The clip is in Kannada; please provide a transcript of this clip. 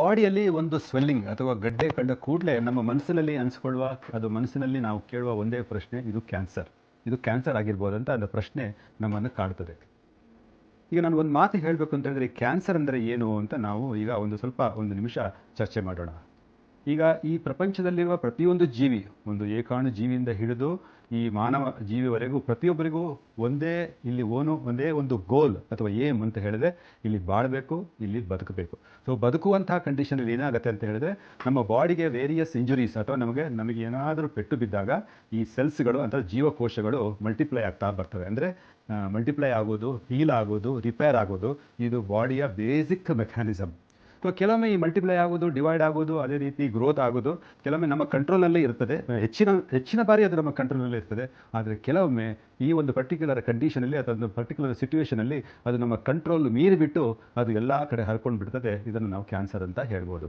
ಬಾಡಿಯಲ್ಲಿ ಒಂದು ಸ್ವೆಲ್ಲಿಂಗ್ ಅಥವಾ ಗಡ್ಡೆ ಕಂಡ ಕೂಡಲೇ ನಮ್ಮ ಮನಸ್ಸಿನಲ್ಲಿ ಅನಿಸ್ಕೊಳ್ಳುವ, ಅದು ಮನಸ್ಸಿನಲ್ಲಿ ನಾವು ಕೇಳುವ ಒಂದೇ ಪ್ರಶ್ನೆ, ಇದು ಕ್ಯಾನ್ಸರ್ ಇದು ಕ್ಯಾನ್ಸರ್ ಆಗಿರ್ಬೋದು ಅಂತ ಅದು ಪ್ರಶ್ನೆ ನಮ್ಮನ್ನು ಕಾಡ್ತದೆ. ಈಗ ನಾನು ಒಂದು ಮಾತು ಹೇಳಬೇಕು ಅಂತ ಹೇಳಿದ್ರೆ ಕ್ಯಾನ್ಸರ್ ಅಂದರೆ ಏನು ಅಂತ ನಾವು ಈಗ ಒಂದು ಸ್ವಲ್ಪ ಒಂದು ನಿಮಿಷ ಚರ್ಚೆ ಮಾಡೋಣ. ಈಗ ಈ ಪ್ರಪಂಚದಲ್ಲಿರುವ ಪ್ರತಿಯೊಂದು ಜೀವಿ, ಒಂದು ಏಕಾಣು ಜೀವಿಯಿಂದ ಹಿಡಿದು ಈ ಮಾನವ ಜೀವಿವರೆಗೂ ಪ್ರತಿಯೊಬ್ಬರಿಗೂ ಒಂದೇ ಇಲ್ಲಿ ಓನು, ಒಂದೇ ಒಂದು ಗೋಲ್ ಅಥವಾ ಏಮ್ ಅಂತ ಹೇಳಿದ್ರೆ ಇಲ್ಲಿ ಬಾಳಬೇಕು, ಇಲ್ಲಿ ಬದುಕಬೇಕು. ಸೊ ಬದುಕುವಂತಹ ಕಂಡೀಷನಲ್ಲಿ ಏನಾಗುತ್ತೆ ಅಂತ ಹೇಳಿದ್ರೆ ನಮ್ಮ ಬಾಡಿಗೆ ವೇರಿಯಸ್ ಇಂಜುರೀಸ್ ಅಥವಾ ನಮಗೆ ನಮಗೆ ಏನಾದರೂ ಪೆಟ್ಟು ಬಿದ್ದಾಗ ಈ ಸೆಲ್ಸ್ಗಳು ಅಥವಾ ಜೀವಕೋಶಗಳು ಮಲ್ಟಿಪ್ಲೈ ಆಗ್ತಾ ಬರ್ತವೆ. ಅಂದರೆ ಮಲ್ಟಿಪ್ಲೈ ಆಗೋದು ಹೀಲ್ ಆಗೋದು ರಿಪೇರ್ ಆಗೋದು, ಇದು ಬಾಡಿಯ ಬೇಸಿಕ್ ಮೆಕ್ಯಾನಿಸಮ್ ಸೊ ಕೆಲವೊಮ್ಮೆ ಈ ಮಲ್ಟಿಪ್ಲೈ ಆಗೋದು ಡಿವೈಡ್ ಆಗೋದು ಅದೇ ರೀತಿ ಗ್ರೋತ್ ಆಗೋದು ಕೆಲವೊಮ್ಮೆ ನಮ್ಮ ಕಂಟ್ರೋಲ್ನಲ್ಲೇ ಇರ್ತದೆ. ಹೆಚ್ಚಿನ ಹೆಚ್ಚಿನ ಬಾರಿ ಅದು ನಮ್ಮ ಕಂಟ್ರೋಲ್ನಲ್ಲೇ ಇರ್ತದೆ. ಆದರೆ ಕೆಲವೊಮ್ಮೆ ಈ ಒಂದು ಪರ್ಟಿಕ್ಯುಲರ್ ಕಂಡೀಷನಲ್ಲಿ ಅಥವಾ ಒಂದು ಪರ್ಟಿಕ್ಯುಲರ್ ಸಿಚುವೇಷನಲ್ಲಿ ಅದು ನಮ್ಮ ಕಂಟ್ರೋಲ್ ಮೀರಿಬಿಟ್ಟು ಅದು ಎಲ್ಲ ಕಡೆ ಹರ್ಕೊಂಡು ಬಿಡ್ತದೆ ಇದನ್ನು ನಾವು ಕ್ಯಾನ್ಸರ್ ಅಂತ ಹೇಳ್ಬೋದು.